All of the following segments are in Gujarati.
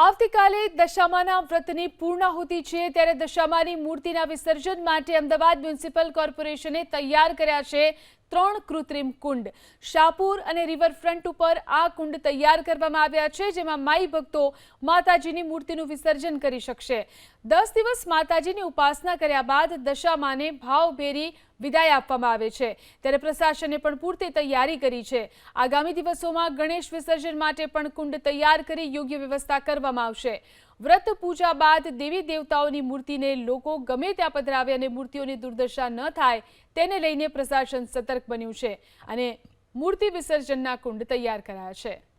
આવતીકાલે દશામાના વ્રતની પૂર્ણાહુતિ છે, ત્યારે દશામાની મૂર્તિના વિસર્જન માટે અમદાવાદ મ્યુનિસિપલ કોર્પોરેશને તૈયાર કર્યા છે ત્રણ કૃત્રિમ કુંડ. શાહપુર અને રિવરફ્રન્ટ ઉપર આ કુંડ તૈયાર કરવામાં આવ્યા છે, જેમાં માઈ ભક્તો માતાજીની મૂર્તિનું વિસર્જન કરી શકશે. દસ દિવસ માતાજીની ઉપાસના કર્યા બાદ દશામાને ભાવભેરી વિદાય આપવામાં આવે છે. ત્યારે પ્રશાસને પણ પૂરતી તૈયારી કરી છે. આગામી દિવસોમાં ગણેશ વિસર્જન માટે પણ કુંડ તૈયાર કરી યોગ્ય વ્યવસ્થા કરવામાં આવશે. વ્રત પૂજા બાદ દેવી દેવતાઓની મૂર્તિને લોકો ગમે ત્યાં પધરાવે અને મૂર્તિઓની દુર્દશા ન થાય તેને લઈને પ્રશાસન સતર્ક બન્યું છે અને મૂર્તિ વિસર્જનના કુંડ તૈયાર કરાયા છે.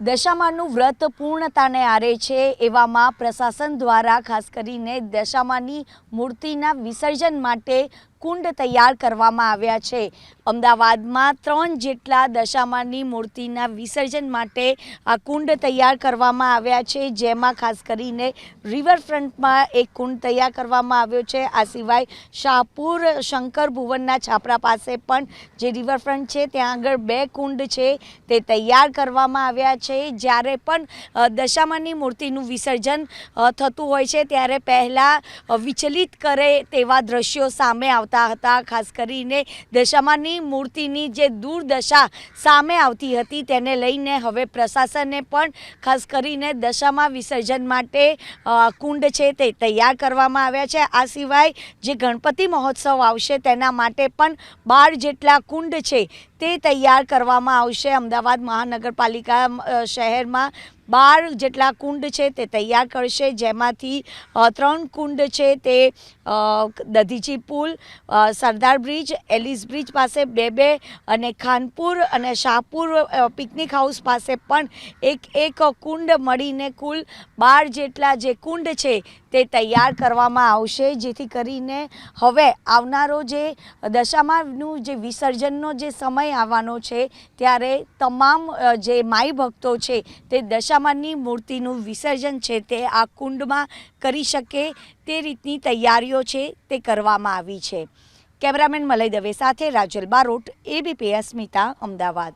દશામાનું વ્રત પૂર્ણતાને આરે છે એવામાં પ્રશાસન દ્વારા ખાસ કરીને દશામાની મૂર્તિના વિસર્જન માટે કુંડ તૈયાર કરવામાં આવ્યા છે. અમદાવાદમાં ત્રણ જેટલા દશામાની મૂર્તિના વિસર્જન માટે આ કુંડ તૈયાર કરવામાં આવ્યા છે. જેમાં ખાસ કરીને રિવરફ્રન્ટમાં એક કુંડ તૈયાર કરવામાં આવ્યો છે. આ સિવાય શાહપુર શંકર ભુવનના છાપરા પાસે પણ જે રિવરફ્રન્ટ છે, ત્યાં આગળ બે કુંડ છે, તે તૈયાર કરવામાં આવ્યા છે. જ્યારે પણ દશામાની મૂર્તિનું વિસર્જન થતું હોય છે, ત્યારે પહેલાં વિચલિત કરે તેવા દ્રશ્યો સામે આવતા હતા. ખાસ કરીને દશામાની મૂર્તિની જે દુર્દશા સામે આવતી હતી તેને લઈને હવે પ્રશાસને પણ ખાસ કરીને દશામાં વિસર્જન માટે કુંડ છે તે તૈયાર કરવામાં આવ્યા છે. આ સિવાય જે ગણપતિ મહોત્સવ આવશે તેના માટે પણ બાર જેટલા કુંડ છે તે તૈયાર કરવામાં આવશે. અમદાવાદ મહાનગરપાલિકા શહેરમાં બાર જેટલા કુંડ છે તે તૈયાર કરશે, જેમાંથી ત્રણ કુંડ છે તે દધીજી પુલ સરદાર બ્રિજ, એલિસ બ્રિજ પાસે બે બે અને ખાનપુર અને શાહપુર પિકનિક હાઉસ પાસે પણ એક એક કુંડ મળીને કુલ બાર જેટલા જે કુંડ છે તે તૈયાર કરવામાં આવશે, જેથી કરીને હવે આવનારો જે દશામાનું જે વિસર્જનનો જે સમય આવવાનો છે, ત્યારે તમામ જે માઈ ભક્તો છે, તે દશામાની મૂર્તિનું વિસર્જન છે તે આ કુંડમાં કરી શકે તે રીતની તૈયારીઓ છે તે કરવામાં આવી છે. કેમેરામેન મલય દવે સાથે રાજલ બારોટ, એબીપી અસ્મિતા, અમદાવાદ.